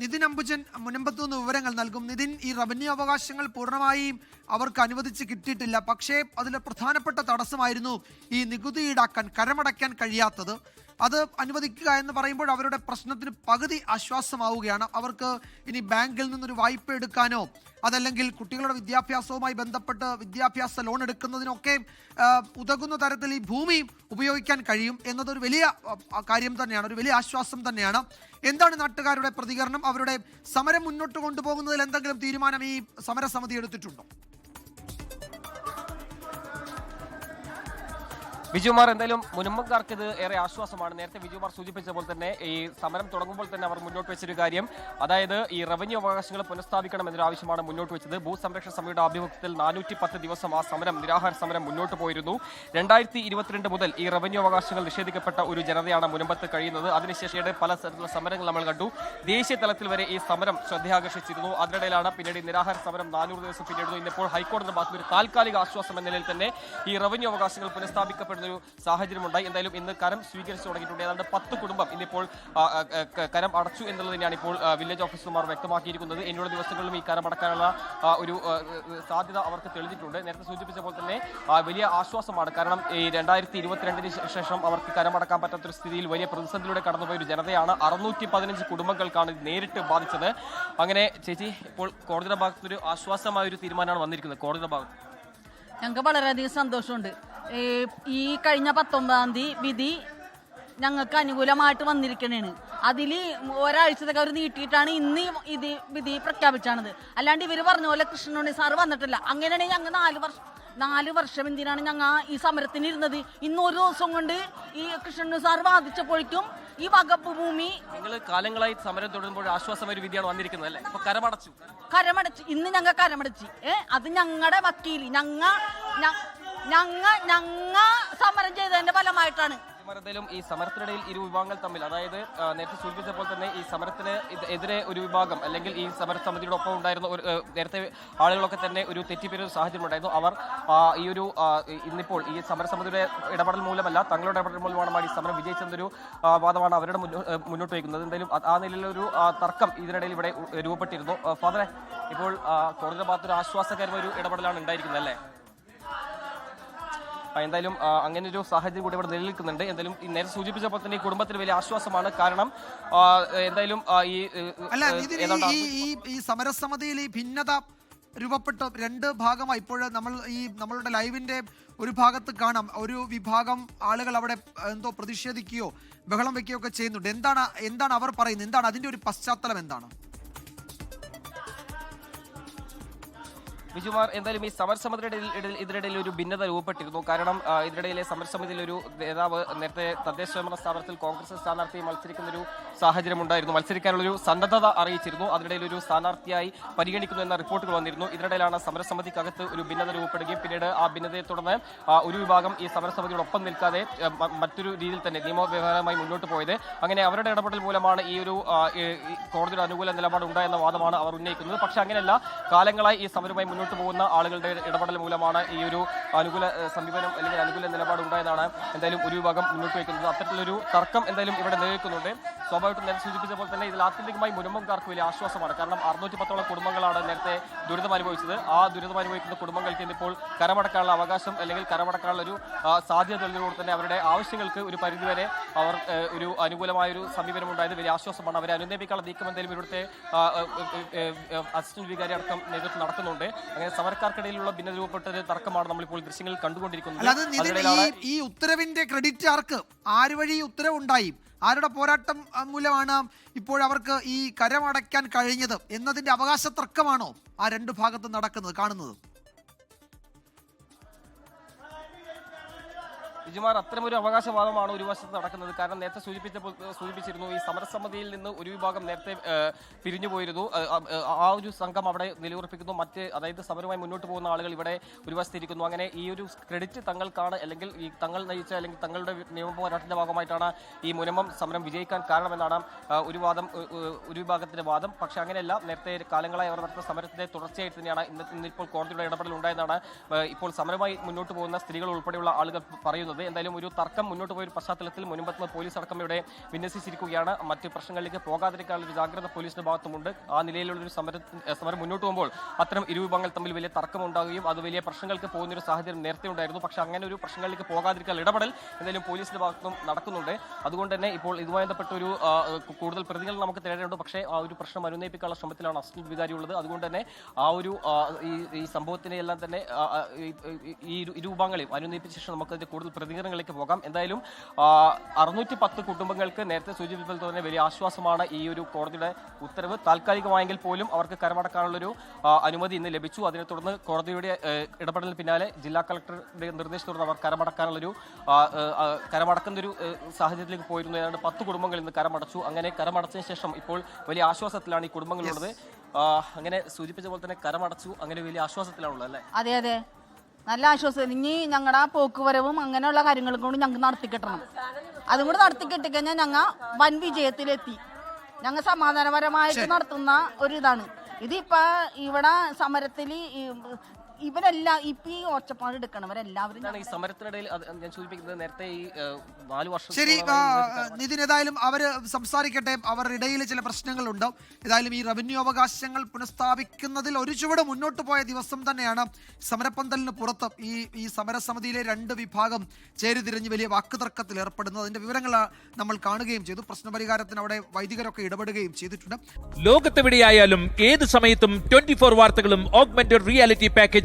നിതിൻ അംബുജൻ മുനമ്പത്തു നിന്ന് വിവരങ്ങൾ നൽകും. നിതിൻ ഈ റവന്യൂ അവകാശങ്ങൾ പൂർണമായും അവർക്ക് അനുവദിച്ച് കിട്ടിയിട്ടില്ല. പക്ഷേ അതിലെ പ്രധാനപ്പെട്ട തടസ്സമായിരുന്നു ഈ നികുതി ഈടാക്കാൻ കരമടയ്ക്കാൻ കഴിയാത്തത്. അത് അനുവദിക്കുക എന്ന് പറയുമ്പോൾ അവരുടെ പ്രശ്നത്തിന് പകുതി ആശ്വാസമാവുകയാണ്. അവർക്ക് ഇനി ബാങ്കിൽ നിന്നൊരു വായ്പ എടുക്കാനോ അതല്ലെങ്കിൽ കുട്ടികളുടെ വിദ്യാഭ്യാസവുമായി ബന്ധപ്പെട്ട് വിദ്യാഭ്യാസ ലോൺ എടുക്കുന്നതിനൊക്കെ ഉതകുന്ന തരത്തിൽ ഈ ഭൂമി ഉപയോഗിക്കാൻ കഴിയും എന്നതൊരു വലിയ കാര്യം തന്നെയാണ് ഒരു വലിയ ആശ്വാസം തന്നെയാണ്. എന്താണ് നാട്ടുകാരുടെ പ്രതികരണം? അവരുടെ സമരം മുന്നോട്ട് കൊണ്ടുപോകുന്നതിൽ എന്തെങ്കിലും തീരുമാനം ഈ സമരസമിതി എടുത്തിട്ടുണ്ടോ? വിജയകുമാർ എന്തായാലും മുനമ്പക്കാർക്ക് ഇത് ഏറെ ആശ്വാസമാണ്. നേരത്തെ വിജുമാർ സൂചിപ്പിച്ച പോലെ തന്നെ ഈ സമരം തുടങ്ങുമ്പോൾ തന്നെ അവർ മുന്നോട്ട് വെച്ചൊരു കാര്യം. അതായത് ഈ റവന്യൂ അവകാശങ്ങൾ പുനഃസ്ഥാപിക്കണം എന്നൊരു ആവശ്യമാണ് മുന്നോട്ട് വെച്ചത്. ഭൂസംരക്ഷണ സമിതിയുടെ ആഭിമുഖ്യത്തിൽ നാനൂറ്റി പത്ത് ദിവസം ആ സമരം നിരാഹാര സമരം മുന്നോട്ട് പോയിരുന്നു. രണ്ടായിരത്തി ഇരുപത്തിരണ്ട് മുതൽ ഈ റവന്യൂ അവകാശങ്ങൾ നിഷേധിക്കപ്പെട്ട ഒരു ജനതയാണ് മുനമ്പത്ത് കഴിയുന്നത്. അതിനുശേഷം പല തരത്തിലുള്ള സമരങ്ങൾ നമ്മൾ കണ്ടു. ദേശീയ തലത്തിൽ വരെ ഈ സമരം ശ്രദ്ധയാകർഷിച്ചിരുന്നു. അതിനിടയിലാണ് പിന്നീട് നിരാഹാര സമരം നാനൂറ് ദിവസം പിന്നീട് ഇന്നിപ്പോൾ ഹൈക്കോടതി ഭാഗത്ത് ഒരു താൽക്കാലിക ആശ്വാസം എന്ന നിലയിൽ തന്നെ ഈ റവന്യൂ അവകാശങ്ങൾ പുനഃസ്ഥാപിക്കപ്പെടുന്ന ഒരു സാഹചര്യമുണ്ടായി. എന്തായാലും ഇന്ന് കരം സ്വീകരിച്ചു തുടങ്ങിയിട്ടുണ്ട്. ഏതാണ്ട് പത്ത് കുടുംബം ഇന്നിപ്പോൾ കരം അടച്ചു എന്നുള്ളത് തന്നെയാണ് ഇപ്പോൾ വില്ലേജ് ഓഫീസർമാർ വ്യക്തമാക്കിയിരിക്കുന്നത്. ഇനിയുള്ള ദിവസങ്ങളിലും ഈ കരം അടക്കാനുള്ള ഒരു സാധ്യത അവർക്ക് തെളിഞ്ഞിട്ടുണ്ട്. നേരത്തെ സൂചിപ്പിച്ച പോലെ തന്നെ വലിയ ആശ്വാസമാണ്. കാരണം ഈ രണ്ടായിരത്തി ഇരുപത്തിരണ്ടിന് ശേഷം അവർക്ക് കരം കരമടക്കാൻ പറ്റാത്തൊരു സ്ഥിതിയിൽ വലിയ പ്രതിസന്ധിയിലൂടെ കടന്നുപോയ ഒരു ജനതയാണ് അറുന്നൂറ്റി പതിനഞ്ച് കുടുംബങ്ങൾക്കാണ് ഇത് നേരിട്ട് ബാധിച്ചത്. അങ്ങനെ ചേച്ചി ഇപ്പോൾ കോടതിയുടെ ഒരു ആശ്വാസമായ ഒരു തീരുമാനമാണ് വന്നിരിക്കുന്നത്. കോടതിയുടെ ഭാഗത്ത്. ഞങ്ങൾക്ക് വളരെയധികം സന്തോഷമുണ്ട്. ഈ കഴിഞ്ഞ പത്തൊമ്പതാം തീയതി വിധി ഞങ്ങൾക്ക് അനുകൂലമായിട്ട് വന്നിരിക്കണേണ്. അതിൽ ഒരാഴ്ചത്തേക്ക് അവർ നീട്ടിയിട്ടാണ് ഇന്ന് ഇത് വിധി പ്രഖ്യാപിച്ചാണത്. അല്ലാണ്ട് ഇവർ പറഞ്ഞ പോലെ കൃഷ്ണനുണ്ണി സാറ് വന്നിട്ടില്ല. അങ്ങനെയാണെങ്കിൽ ഞങ്ങൾ നാല് വർഷം നാല് വർഷം എന്തിനാണ് ഞങ്ങൾ ഈ സമരത്തിന് ഇരുന്നത് ഇന്ന് ഒരു ദിവസം കൊണ്ട് ഈ കൃഷ്ണനുണ്ണി സാർ വാദിച്ചപ്പോഴേക്കും ഈ വകപ്പ് ഭൂമി നിങ്ങൾ കാലങ്ങളായി സമരം തുടരുമ്പോൾ ആശ്വാസം ഒരു വിധിയാണ് വന്നിരിക്കുന്നത് അല്ലേ? ഇപ്പൊ കരമടച്ചു. കരമടച്ചു. ഇന്ന് ഞങ്ങൾ കരമടച്ചു. ഏഹ് അത് ഞങ്ങളുടെ വക്കീൽ ഞങ്ങ ഞ- ഞങ്ങ ഞങ്ങ സമരം ചെയ്തതിന്റെ ഫലമായിട്ടാണ്. സമരത്തിലും ഈ സമരത്തിനിടയിൽ ഇരു വിഭാഗങ്ങൾ തമ്മിൽ അതായത് നേരത്തെ സൂചിപ്പിച്ച പോലെ തന്നെ ഈ സമരത്തിന് എതിരെ ഒരു വിഭാഗം അല്ലെങ്കിൽ ഈ സമരസമിതിയുടെ ഒപ്പം ഉണ്ടായിരുന്ന ഒരു നേരത്തെ ആളുകളൊക്കെ തന്നെ ഒരു തെറ്റിപ്പിരി സാഹചര്യം ഉണ്ടായിരുന്നു. അവർ ഈ ഒരു ഇന്നിപ്പോൾ ഈ സമരസമിതിയുടെ ഇടപെടൽ മൂലമല്ല തങ്ങളുടെ ഇടപെടൽ മൂലമാണ് ഈ സമരം വിജയിച്ചെന്നൊരു വാദമാണ് അവരുടെ മുന്നോട്ട് വയ്ക്കുന്നത്. എന്തായാലും ആ നിലയിലൊരു തർക്കം ഇതിനിടയിൽ ഇവിടെ രൂപപ്പെട്ടിരുന്നു. ഫാദറെ ഇപ്പോൾ കോടതിയുടെ ഭാഗത്തൊരു ആശ്വാസകരമായ ഒരു ഇടപെടലാണ് ഉണ്ടായിരിക്കുന്നത് അല്ലേ എന്തായാലും അങ്ങനെ ഒരു സാഹചര്യം കൂടി ഇവിടെ നിലനിൽക്കുന്നുണ്ട്. എന്തായാലും നേരെ സൂചിപ്പിച്ച പോലെ തന്നെ കുടുംബത്തിൽ കുടുംബത്തിന് വലിയ ആശ്വാസമാണ്. കാരണം എന്തായാലും അല്ല ഈ ഈ സമരസമിതിയിൽ ഈ ഭിന്നത രൂപപ്പെട്ട രണ്ട് ഭാഗമായി. ഇപ്പോൾ നമ്മൾ ഈ നമ്മളുടെ ലൈവിന്റെ ഒരു ഭാഗത്ത് കാണാം. ഒരു വിഭാഗം ആളുകൾ അവിടെ എന്തോ പ്രതിഷേധിക്കുകയോ ബഹളം വെക്കുകയോ ഒക്കെ ചെയ്യുന്നുണ്ട്. എന്താണ് എന്താണ് അവർ പറയുന്നത്? എന്താണ് അതിന്റെ ഒരു പശ്ചാത്തലം എന്താണ്? വിജുമാർ എന്തായാലും ഈ സമരസമിതിയുടെ ഇതിനിടയിൽ ഒരു ഭിന്നത രൂപപ്പെട്ടിരുന്നു. കാരണം ഇതിനിടയിലെ സമരസമിതിയിൽ ഒരു നേതാവ് നേരത്തെ തദ്ദേശ സ്വയംഭരണ സ്ഥാപനത്തിൽ കോൺഗ്രസ് സ്ഥാനാർത്ഥി മത്സരിക്കുന്ന ഒരു സാഹചര്യം ഉണ്ടായിരുന്നു. മത്സരിക്കാനുള്ള ഒരു സന്നദ്ധത അറിയിച്ചിരുന്നു. അതിനിടയിൽ ഒരു സ്ഥാനാർത്ഥിയായി പരിഗണിക്കുന്നു എന്ന റിപ്പോർട്ടുകൾ വന്നിരുന്നു. ഇതിനിടയിലാണ് സമരസമിതിക്കകത്ത് ഒരു ഭിന്നത രൂപപ്പെടുകയും പിന്നീട് ആ ഭിന്നതയെ തുടർന്ന് ഒരു വിഭാഗം ഈ സമരസമിതിയോടൊപ്പം നിൽക്കാതെ മറ്റൊരു രീതിയിൽ തന്നെ നിയമവ്യവഹാരമായി മുന്നോട്ട് പോയത്. അങ്ങനെ അവരുടെ ഇടപെടൽ മൂലമാണ് ഈ ഒരു കോടതിയുടെ അനുകൂല നിലപാട് ഉണ്ടായെന്ന വാദമാണ് അവർ ഉന്നയിക്കുന്നത്. പക്ഷേ അങ്ങനെയല്ല. കാലങ്ങളായി ഈ സമരവുമായി മുന്നോട്ട് പോകുന്ന ആളുകളുടെ ഇടപെടൽ മൂലമാണ് ഈ ഒരു അനുകൂല സമീപനം അല്ലെങ്കിൽ അനുകൂല നിലപാട് ഉണ്ടായതാണ് എന്തായാലും ഒരു വിഭാഗം മുന്നോട്ട് വയ്ക്കുന്നത്. അത്തരത്തിലൊരു തർക്കം എന്തായാലും ഇവിടെ നിലനിൽക്കുന്നുണ്ട്. സ്വാഭാവികമായിട്ടും നേരത്തെ സൂചിപ്പിച്ച പോലെ തന്നെ ഇതിൽ ആത്യന്തികമായി മുനമ്പംകാർക്ക് വലിയ ആശ്വാസമാണ്. കാരണം അറുന്നൂറ്റി പത്തോളം കുടുംബങ്ങളാണ് നേരത്തെ ദുരിതം അനുഭവിച്ചത്. ആ ദുരിതം അനുഭവിക്കുന്ന കുടുംബങ്ങൾക്ക് ഇന്നിപ്പോൾ കരമടക്കാനുള്ള അവകാശം അല്ലെങ്കിൽ കരമടക്കാനുള്ള ഒരു സാധ്യത തെളിഞ്ഞുകൊണ്ട് തന്നെ അവരുടെ ആവശ്യങ്ങൾക്ക് ഒരു പരിധിവരെ അവർ ഒരു അനുകൂലമായ ഒരു സമീപനം ഉണ്ടായത് വലിയ ആശ്വാസമാണ്. അവരെ അനുനയിപ്പിക്കാനുള്ള നീക്കം എന്തായാലും ഇവിടുത്തെ അസിസ്റ്റന്റ് വികാരി അടക്കം നേതൃത്വം നടക്കുന്നുണ്ട് അങ്ങനെ സമരക്കാർക്കിടയിലുള്ള ഭിന്ന രൂപപ്പെട്ട ഒരു തർക്കമാണ് നമ്മളിപ്പോൾ ദൃശ്യങ്ങളിൽ കണ്ടുകൊണ്ടിരിക്കുന്നത്. ഈ ഉത്തരവിന്റെ ക്രെഡിറ്റ് ആർക്ക്? ആര് വഴി ഉത്തരവുണ്ടായി? ആരുടെ പോരാട്ടം മൂലമാണ് ഇപ്പോഴവർക്ക് ഈ കരമടയ്ക്കാൻ കഴിഞ്ഞത് എന്നതിന്റെ അവകാശ തർക്കമാണോ ആ രണ്ട് ഭാഗത്തും നടക്കുന്നത് കാണുന്നത്? വിജയമാർ അത്തരമൊരു അവകാശവാദമാണ് ഒരു വശത്ത് നടക്കുന്നത്. കാരണം നേരത്തെ സൂചിപ്പിച്ചപ്പോൾ സൂചിപ്പിച്ചിരുന്നു ഈ സമരസമിതിയിൽ നിന്ന് ഒരു വിഭാഗം നേരത്തെ പിരിഞ്ഞു പോയിരുന്നു. ആ ഒരു സംഘം അവിടെ നിലയുറപ്പിക്കുന്നു. മറ്റ് അതായത് സമരവുമായി മുന്നോട്ട് പോകുന്ന ആളുകൾ ഇവിടെ ഒരു വശത്തിരിക്കുന്നു. അങ്ങനെ ഈ ഒരു ക്രെഡിറ്റ് തങ്ങൾക്കാണ് അല്ലെങ്കിൽ ഈ തങ്ങൾ നയിച്ച അല്ലെങ്കിൽ തങ്ങളുടെ നിയമ പോരാട്ടത്തിന്റെ ഭാഗമായിട്ടാണ് ഈ മുനമം സമരം വിജയിക്കാൻ കാരണമെന്നാണ് ഒരു വാദം ഒരു വിഭാഗത്തിന്റെ വാദം. പക്ഷേ അങ്ങനെയല്ല. നേരത്തെ കാലങ്ങളായി അവർ നടത്തുന്ന സമരത്തിന്റെ തുടർച്ചയായിട്ട് തന്നെയാണ് ഇന്ന് ഇന്നിപ്പോൾ കോടതിയുടെ ഇടപെടൽ ഉണ്ടായെന്നാണ് ഇപ്പോൾ സമരമായി മുന്നോട്ട് പോകുന്ന സ്ത്രീകൾ ഉൾപ്പെടെയുള്ള ആളുകൾ പറയുന്നത്. എന്തായാലും ഒരു തർക്കം മുന്നോട്ട് പോയ പശ്ചാത്തലത്തിൽ മുൻപത്ത് പോലീസ് അടക്കം ഇവിടെ വിന്യസിച്ചിരിക്കുകയാണ്. മറ്റ് പ്രശ്നങ്ങളിലേക്ക് പോകാതിരിക്കാനുള്ള ഒരു ജാഗ്രത പോലീസിന്റെ ഭാഗത്തുമുണ്ട്. ആ നിലയിലുള്ള ഒരു സമര സമരം മുന്നോട്ട് പോകുമ്പോൾ അത്തരം ഇരുവിഭാഗങ്ങൾ തമ്മിൽ വലിയ തർക്കം ഉണ്ടാകുകയും അത് വലിയ പ്രശ്നങ്ങൾക്ക് പോകുന്ന ഒരു സാഹചര്യം നേരത്തെ ഉണ്ടായിരുന്നു. പക്ഷേ അങ്ങനെ ഒരു പ്രശ്നങ്ങളിലേക്ക് പോകാതിരിക്കാൻ ഇടപെടൽ എന്തായാലും പോലീസിന്റെ ഭാഗത്തും നടക്കുന്നുണ്ട്. അതുകൊണ്ട് തന്നെ ഇപ്പോൾ ഇതുമായി ബന്ധപ്പെട്ട ഒരു കൂടുതൽ പ്രതികൾ നമുക്ക് തേടേണ്ടത് പക്ഷേ ആ ഒരു പ്രശ്നം അനുനയിപ്പിക്കാനുള്ള ശ്രമത്തിലാണ് അസിസ്റ്റന്റ് വികാരി ഉള്ളത് അതുകൊണ്ട് തന്നെ ആ ഒരു ഈ സംഭവത്തിനെ എല്ലാം തന്നെ ഈ- രൂപങ്ങളെയും അനുനയിപ്പിച്ച ശേഷം നമുക്ക് അതിന്റെ കൂടുതൽ പ്രതികരണങ്ങളിലേക്ക് പോകാം. എന്തായാലും അറുന്നൂറ്റി പത്ത് കുടുംബങ്ങൾക്ക് നേരത്തെ സൂചിപ്പിച്ചതുപോലെ തന്നെ വലിയ ആശ്വാസമാണ് ഈ ഒരു കോടതിയുടെ ഉത്തരവ്. താൽക്കാലികമായെങ്കിൽ പോലും അവർക്ക് കരമടക്കാനുള്ളൊരു അനുമതി ഇന്ന് ലഭിച്ചു. അതിനെ തുടർന്ന് കോടതിയുടെ ഇടപെടലിന് പിന്നാലെ ജില്ലാ കളക്ടറുടെ നിർദ്ദേശത്തോട് അവർ കരമടക്കാനുള്ളൊരു ആ, ഏഹ്, കരമടക്കുന്ന ഒരു ഏഹ്, സാഹചര്യത്തിലേക്ക് പോയിരുന്നു. ഏതാണ്ട് പത്ത് കുടുംബങ്ങൾ ഇന്ന് കരമടച്ചു. അങ്ങനെ കരമടച്ചതിന് ശേഷം ഇപ്പോൾ വലിയ ആശ്വാസത്തിലാണ് ഈ കുടുംബങ്ങളുള്ളത്. അങ്ങനെ സൂചിപ്പിച്ച പോലെ തന്നെ കരമടച്ചു. അങ്ങനെ വലിയ ആശ്വാസത്തിലാണുള്ളത് അല്ലേ? അതെ അതെ. നല്ല ആശ്വാസം ഇനി ഞങ്ങളുടെ പോക്കുവരവും അങ്ങനെയുള്ള കാര്യങ്ങളും കൊണ്ട് ഞങ്ങൾക്ക് നടത്തി കിട്ടണം അതും കൂടി നടത്തി കിട്ടിക്കഴിഞ്ഞാൽ ഞങ്ങൾ വൻ വിജയത്തിലെത്തി. ഞങ്ങൾ സമാധാനപരമായിട്ട് നടത്തുന്ന ഒരു ഇതാണ് ഇതിപ്പോ ഇവിടെ സമരത്തിൽ ഇവരെല്ലാം ഇപ്പൊ ഈ ഒച്ചപ്പാട് എടുക്കണവരെല്ലാവരും എന്താണ് ഈ സമരത്തിനിടയിൽ അത് ഞാൻ സൂചിപ്പിക്കുന്നത് നേരത്തെ ഈ ഏഹ്, നാല് വർഷം ശരി ആ, നിതിൻ ഏതായാലും അവർ സംസാരിക്കട്ടെ. അവരുടെ ഇടയിൽ ചില പ്രശ്നങ്ങളുണ്ട്. ഏതായാലും ഈ റവന്യൂ അവകാശങ്ങൾ പുനഃസ്ഥാപിക്കുന്നതിൽ ഒരു ചുവട് മുന്നോട്ട് പോയ ദിവസം തന്നെയാണ് സമരപ്പന്തലിന് പുറത്ത് ഈ ഈ സമരസമിതിയിലെ രണ്ട് വിഭാഗം ചേരിതിരിഞ്ഞ് വലിയ വാക്കുതർക്കത്തിൽ ഏർപ്പെടുന്നത്. അതിന്റെ വിവരങ്ങൾ നമ്മൾ കാണുകയും ചെയ്തു. പ്രശ്നപരിഹാരത്തിന് അവിടെ വൈദികരൊക്കെ ഇടപെടുകയും ചെയ്തിട്ടുണ്ട്. ലോകത്തെവിടെയായാലും ഏത് സമയത്തും ട്വന്റി ഫോർ വാർത്തകളും ഓഗ്മെന്റഡ് റിയാലിറ്റി പാക്കേജുകളും